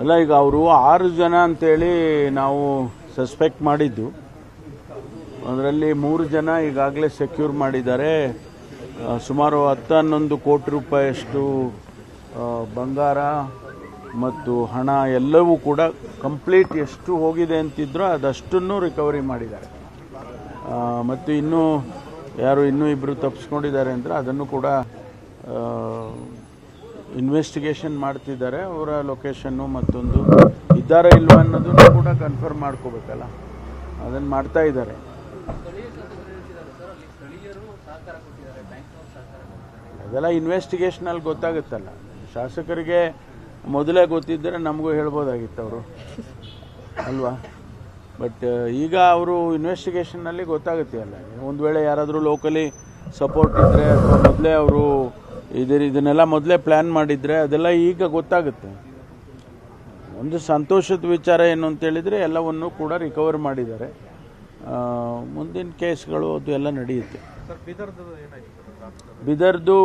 ಅಲ್ಲ, ಈಗ ಅವರು ಆರು ಜನ ಅಂತೇಳಿ ನಾವು ಸಸ್ಪೆಕ್ಟ್ ಮಾಡಿದ್ದು. ಅದರಲ್ಲಿ ಮೂರು ಜನ ಈಗಾಗಲೇ ಸೆಕ್ಯೂರ್ ಮಾಡಿದ್ದಾರೆ. ಸುಮಾರು ಹತ್ತು ಹನ್ನೊಂದು ಕೋಟಿ ರೂಪಾಯಿಯಷ್ಟು ಬಂಗಾರ ಮತ್ತು ಹಣ ಎಲ್ಲವೂ ಕೂಡ ಕಂಪ್ಲೀಟ್ ಎಷ್ಟು ಹೋಗಿದೆ ಅಂತಿದ್ರೋ ಅದಷ್ಟನ್ನು ರಿಕವರಿ ಮಾಡಿದ್ದಾರೆ. ಮತ್ತು ಇನ್ನೂ ಯಾರು ಇನ್ನೂ ಇಬ್ಬರು ತಪ್ಪಿಸ್ಕೊಂಡಿದ್ದಾರೆ ಅಂದರೆ ಅದನ್ನು ಕೂಡ ಇನ್ವೆಸ್ಟಿಗೇಷನ್ ಮಾಡ್ತಿದ್ದಾರೆ, ಅವರ ಲೊಕೇಶನ್ನು ಮತ್ತೊಂದು ಇದ್ದಾರೆ ಇಲ್ವ ಅನ್ನೋದನ್ನು ಕೂಡ ಕನ್ಫರ್ಮ್ ಮಾಡ್ಕೋಬೇಕಲ್ಲ. ಅದನ್ನು ಮಾಡ್ತಾ ಇದ್ದಾರೆ. ಅದೆಲ್ಲ ಇನ್ವೆಸ್ಟಿಗೇಷನಲ್ಲಿ ಗೊತ್ತಾಗುತ್ತಲ್ಲ. ಶಾಸಕರಿಗೆ ಮೊದಲೇ ಗೊತ್ತಿದ್ದರೆ ನಮಗೂ ಹೇಳ್ಬೋದಾಗಿತ್ತು ಅವರು. ಅಲ್ವಾ? ಬಟ್ ಈಗ ಅವರು ಇನ್ವೆಸ್ಟಿಗೇಷನ್ನಲ್ಲಿ ಗೊತ್ತಾಗುತ್ತೆ ಅಲ್ಲ. ಒಂದು ವೇಳೆ ಯಾರಾದರೂ ಲೋಕಲಿ ಸಪೋರ್ಟ್ ಇದ್ದರೆ ಅಥವಾ ಮೊದಲೇ ಅವರು ಇದ್ರ ಇದನ್ನೆಲ್ಲ ಮೊದಲೇ ಪ್ಲ್ಯಾನ್ ಮಾಡಿದರೆ ಅದೆಲ್ಲ ಈಗ ಗೊತ್ತಾಗುತ್ತೆ. ಒಂದು ಸಂತೋಷದ ವಿಚಾರ ಏನು ಅಂತ ಹೇಳಿದರೆ ಎಲ್ಲವನ್ನು ಕೂಡ ರಿಕವರ್ ಮಾಡಿದ್ದಾರೆ. ಮುಂದಿನ ಕೇಸ್ಗಳು ಅದು ಎಲ್ಲ ನಡೆಯುತ್ತೆ. ಬೀದರ್ದು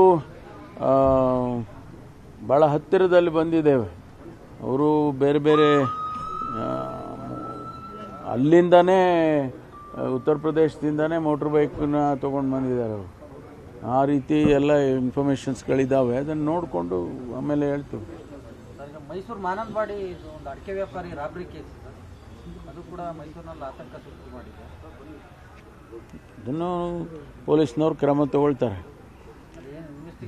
ಭಾಳ ಹತ್ತಿರದಲ್ಲಿ ಬಂದಿದ್ದೇವೆ. ಅವರು ಬೇರೆ ಬೇರೆ ಅಲ್ಲಿಂದನೇ, ಉತ್ತರ ಪ್ರದೇಶದಿಂದನೇ ಮೋಟ್ರ್ ಬೈಕನ್ನ ತೊಗೊಂಡು ಬಂದಿದ್ದಾರೆ ಅವರು. ಆ ರೀತಿ ಎಲ್ಲ ಇನ್ಫಾರ್ಮೇಷನ್ಸ್ಗಳಿದ್ದಾವೆ ಅದನ್ನು ನೋಡಿಕೊಂಡು ಆಮೇಲೆ ಹೇಳ್ತೀವಿ. ಸರ್, ಮೈಸೂರು ಮಾನಂದವಾಡಿ ಒಂದು ಅಡಿಕೆ ವ್ಯಾಪಾರಿ ರಾಬರಿ ಕೇಸ್ ಅದು ಕೂಡ ಮೈಸೂರಿನಲ್ಲಿ ಆತಂಕ ಸೃಷ್ಟಿ ಮಾಡಿದೆ. ಅದನ್ನು ಪೊಲೀಸ್ನವ್ರು ಕ್ರಮ ತಗೊಳ್ತಾರೆ.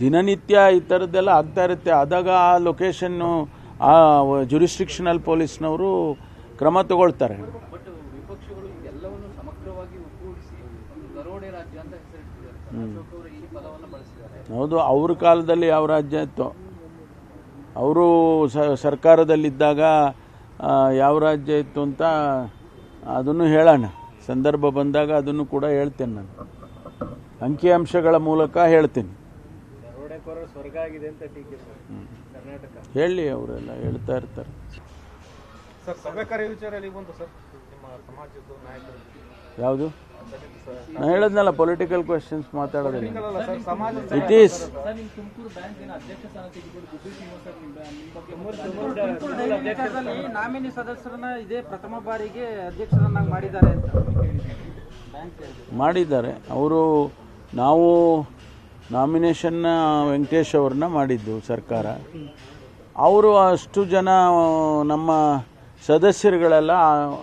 ದಿನನಿತ್ಯ ಈ ಥರದ್ದೆಲ್ಲ ಆಗ್ತಾ ಇರುತ್ತೆ. ಆದಾಗ ಆ ಲೊಕೇಶನ್ನು ಆ ಜುರಿಸ್ಟ್ರಿಕ್ಷನಲ್ ಪೊಲೀಸ್ನವರು ಕ್ರಮ ತಗೊಳ್ತಾರೆ. ಸಮಗ್ರವಾಗಿ ಒಗ್ಗೂಡಿಸಿ ಒಂದು ದರೋಡೆ ರಾಜ್ಯ ಅಂತ ಹೆಸರಿಟ್ಟಿದ್ದಾರೆ. ಸರ್. ಅಶೋಕ್ ಅವರು ಈ ಪದವನ್ನು ಬಳಸಿದ್ದಾರೆ. ಹೌದು ಅವ್ರ ಕಾಲದಲ್ಲಿ ಯಾವ ರಾಜ್ಯ ಇತ್ತು? ಅವರು ಸರ್ಕಾರದಲ್ಲಿದ್ದಾಗ ಯಾವ ರಾಜ್ಯ ಇತ್ತು ಅಂತ ಅದನ್ನು ಹೇಳೋಣ. ಸಂದರ್ಭ ಬಂದಾಗ ಅದನ್ನು ಕೂಡ ಹೇಳ್ತೇನೆ ನಾನು. ಅಂಕಿಅಂಶಗಳ ಮೂಲಕ ಹೇಳ್ತೀನಿ. ದರೋಡೆಕೋರರು ಸ್ವರ್ಗ ಆಗಿದೆ ಅಂತ ಟೀಕೆ ಸರ್. ಕರ್ನಾಟಕ. ಹೇಳಿ ಅವರೆಲ್ಲ ಹೇಳ್ತಾ ಇರ್ತಾರೆ. ಸರ್ ಸಭೆ ಕಾರ್ಯ ವಿಚಾರ ಬಂತು ಸರ್ ನಿಮ್ಮ ಸಮಾಜದ ನಾಯಕರು. ಯಾವುದು? ನಾನು ಹೇಳದ್ನಲ್ಲ ಪೊಲಿಟಿಕಲ್ ಕ್ವೆಶನ್ಸ್ ಮಾತಾಡೋದಿಲ್ಲ ಇಟ್ ಈಸ್ ತುಮಕೂರು ಬ್ಯಾಂಕಿನ ಅಧ್ಯಕ್ಷ ಸ್ಥಾನ ತೆಗೆದುಕೊಂಡು ಗುಬ್ಬಿ ನಿಮ್ಮ ಬಗ್ಗೆ ವಿಚಾರದಲ್ಲಿ ನಾಮಿನಿ ಸದಸ್ಯರನ್ನ ಇದೇ ಪ್ರಥಮ ಬಾರಿಗೆ ಅಧ್ಯಕ್ಷರನ್ನಾಗಿ ಮಾಡಿದ್ದಾರೆ ಅಂತ ಬ್ಯಾಂಕ್ ಮಾಡಿದ್ದಾರೆ. ಅವರು ನಾವು ನಾಮಿನೇಷನ್ನ ವೆಂಕಟೇಶ್ ಅವ್ರನ್ನ ಮಾಡಿದ್ದು ಸರ್ಕಾರ. ಅವರು ಅಷ್ಟು ಜನ ನಮ್ಮ ಸದಸ್ಯರುಗಳೆಲ್ಲ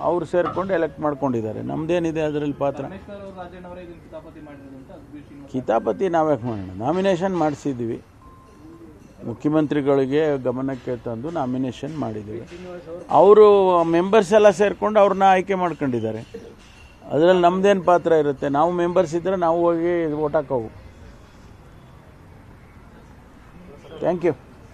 ಅವ್ರು ಸೇರಿಕೊಂಡು ಎಲೆಕ್ಟ್ ಮಾಡ್ಕೊಂಡಿದ್ದಾರೆ. ನಮ್ದೇನಿದೆ ಅದರಲ್ಲಿ ಪಾತ್ರ? ಕಿತಾಪತಿ ನಾವೇ ಮಾಡೋಣ. ನಾಮಿನೇಷನ್ ಮಾಡಿಸಿದ್ವಿ ಮುಖ್ಯಮಂತ್ರಿಗಳಿಗೆ ಗಮನಕ್ಕೆ ತಂದು ನಾಮಿನೇಷನ್ ಮಾಡಿದ್ದೀವಿ. ಅವರು ಮೆಂಬರ್ಸ್ ಎಲ್ಲ ಸೇರಿಕೊಂಡು ಅವ್ರನ್ನ ಆಯ್ಕೆ ಮಾಡ್ಕೊಂಡಿದ್ದಾರೆ. ಅದರಲ್ಲಿ ನಮ್ದೇನು ಪಾತ್ರ ಇರುತ್ತೆ? ನಾವು ಮೆಂಬರ್ಸ್ ಇದ್ದರೆ ನಾವು ಹೋಗಿ ಓಟ್ ಹಾಕೋವು. Thank you